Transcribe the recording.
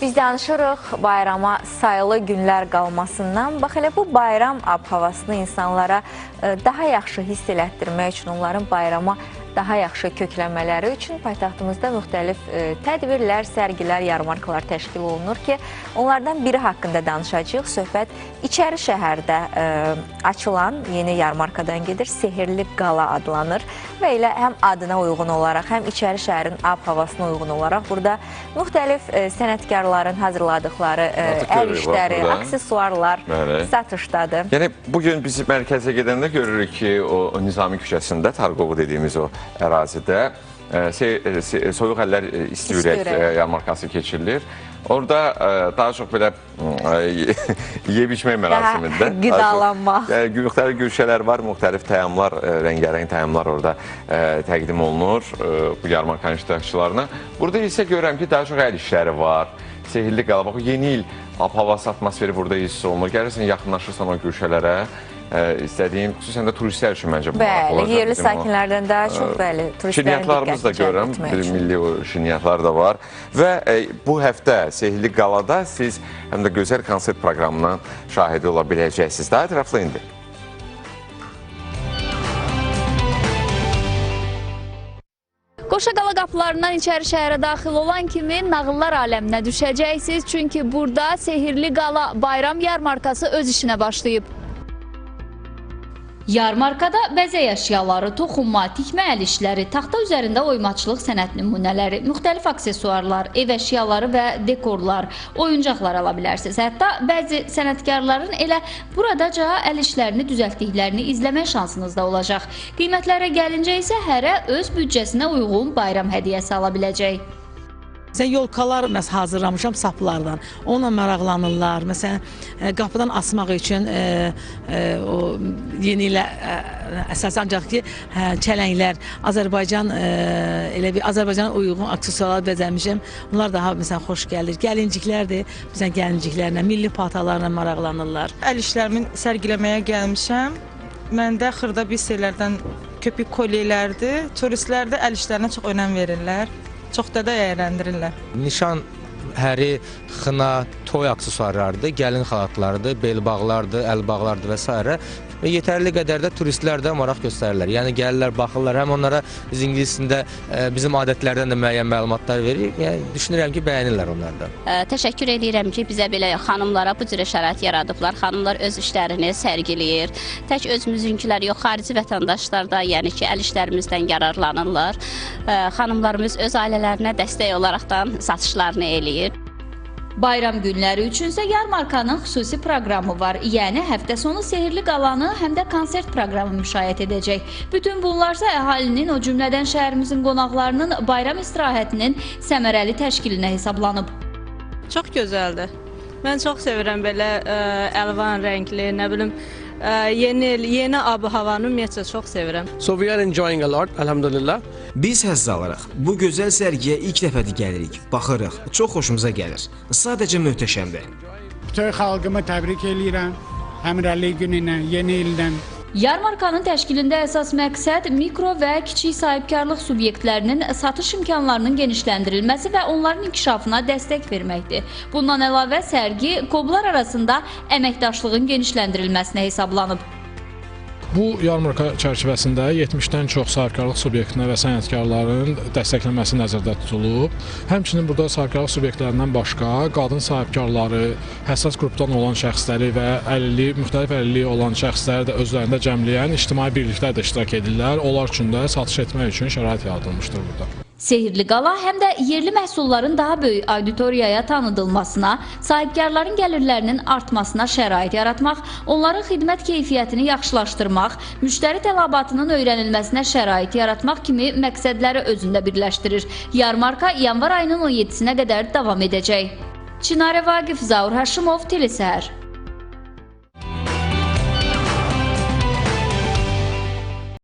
Biz danışırıq bayrama sayılı günlər qalmasından. Bax elə bu bayram ab-havasını insanlara e, daha yaxşı hiss elətdirmək üçün, onların bayrama daha yaxşı köklənmələri üçün paytaxtımızda müxtəlif e, tədbirlər, sərgilər, yarmarkalar təşkil olunur ki, onlardan biri haqqında danışacağıq. Söhbət İçəri şəhərdə e, açılan yeni yarmarkadan gedir. Sehirli Qala adlanır və elə həm adına uyğun olaraq, həm İçəri şəhərin ab-havasına uyğun olaraq burada müxtəlif e, sənətkarların hazırladıkları e, Artıq əl işləri, aksesuarlar Bəli. satışdadır. Yəni bu gün biz mərkəzə gedəndə görürük ki, o Nizami küçəsində, Targovu dediyimiz o ərazidə e, e, soyuq əllər e, isti İsti ürək ürək. e, yarmarkası keçirilir. Orada daha çox belə yeyib-içmək mərasimində daha çox, qidalanmaq. e, müxtəlif güşələr var, müxtəlif təyamlar, rəngarəng təyamlar orada təqdim olunur bu yarmarkanın iştirakçılarına. Burada isə görürəm ki, daha çox əl işləri var. Sehirli qala. Bax, o yeni il ab-havası atmosferi burada hiss olunur. Gəlirsən, yaxınlaşırsan o güşələrə, e, istədiyim, xüsusən də turistlər üçün məncə bu maraqlı Bəli, olacaq yerli bizim o- sakinlərdən daha çox bəli, turistlərin Şirniyyatlarımız da diqqətini cəlb görürəm, etmək bir üçün. milli şirniyyatlar da var. Və e, bu həftə Sehirli Qalada siz həm də gözəl konsert proqramından şahidi ola biləcəksiniz. Daha ətraflı indi. Qoşaqala qapılarından içəri şəhərə daxil olan kimi nağıllar aləminə düşəcəksiniz. Çünki burada Sehirli Qala bayram yarmarkası öz işinə başlayıb. Yarmarkada bəzək əşyaları, toxunma, tikmə əl işləri, taxta üzərində oymaçılıq sənət nümunələri, müxtəlif aksesuarlar, ev əşyaları və dekorlar, oyuncaqlar ala bilərsiniz. Hətta bəzi sənətkarların elə buradaca əl işlərini düzəltdiklərini izləmək şansınız da olacaq. Qiymətlərə gəlincə isə hərə öz büdcəsinə uyğun bayram hədiyyəsi ala biləcək. Məsələn, yolkalar məs hazırlamışam saplardan. Onunla maraqlanırlar. Məsələn, e, qapıdan asmaq üçün e, e, o yeni ilə e, əsas ki, hə, çələnglər, e, elə bir Azərbaycana uyğun aksesuarlar bəzəmişəm. Bunlar daha məsələn xoş gəlir. Gəlinciklərdir. Məsələn, gəlinciklərlə, milli paltarlarla maraqlanırlar. Əl işlərimi sərgiləməyə gəlmişəm. Məndə xırda bir şeylərdən köpük kolyelərdir. Turistlər də əl işlərinə çox önəm verirlər. Çox da əyləndirirlər. Nişan həri, xına, toy aksesuarlarıdır, gəlin xalatlarıdır, belbağlardır, əlbağlardır və s. və yetərli qədər də turistlər də maraq göstərirlər. Yəni gəlirlər, baxırlar, həm onlara biz ingilis dilində e, bizim adətlərdən də müəyyən məlumatlar veririk. Yəni düşünürəm ki, bəyənirlər onlar da. Ə, Təşəkkür edirəm ki, bizə belə xanımlara bu cür şərait yaradıblar. Xanımlar öz işlərini sərgiləyir. Tək özümüzünkülər yox, xarici vətəndaşlar da, yəni ki, əl işlərimizdən yararlanırlar. Ə, Xanımlarımız öz ailələrinə dəstək olaraqdan satışlarını eləyir. Bayram günləri üçünsə yarmarkanın xüsusi proqramı var. Yəni həftə sonu Sehirli Qalanı həm də konsert proqramı müşayiət edəcək. Bütün bunlarsa əhalinin, o cümlədən şəhərimizin qonaqlarının bayram istirahətinin səmərəli təşkilinə hesablanıb. Çox gözəldir. Mən çox sevirəm belə ə, əlvan rəngli, nə bilim, ə, yeni il, yeni ab-havanı ümumiyyətcə çox sevirəm. So we are enjoying a lot, alhamdulillah. Biz həzz alırıq. Bu gözəl sərgiyə ilk dəfədir gəlirik, baxırıq. Çox xoşumuza gəlir. Sadəcə möhtəşəmdir. Bütün xalqımı təbrik eləyirəm. Həmrəylik gününə, yeni ildən. Yarmarkanın təşkilində əsas məqsəd mikro və kiçik sahibkarlıq subyektlərinin satış imkanlarının genişləndirilməsi və onların inkişafına dəstək verməkdir. Bundan əlavə sərgi qoblar arasında əməkdaşlığın genişləndirilməsinə hesablanıb. Bu yarmarka çərçivəsində 70-dən çox sahibkarlıq subyektinə və sənətkarların dəstəklənməsi nəzərdə tutulub. Həmçinin burada sahibkarlıq subyektlərindən başqa qadın sahibkarları, həssas qrupdan olan şəxsləri və əlilliyi, müxtəlif əlilliyi olan şəxsləri də özlərində cəmləyən ictimai birliklər də iştirak edirlər. Onlar üçün də satış etmək üçün şərait yaradılmışdır burada. Sehirli qala həm də yerli məhsulların daha böyük auditoriyaya tanıdılmasına, sahibkarların gəlirlərinin artmasına şərait yaratmaq, onların xidmət keyfiyyətini yaxşılaşdırmaq, müştəri tələbatının öyrənilməsinə şərait yaratmaq kimi məqsədləri özündə birləşdirir. Yarmarka yanvar ayının 17-sinə qədər davam edəcək. Çinarə Vaqif, Zaur Həşimov, Telesəhər.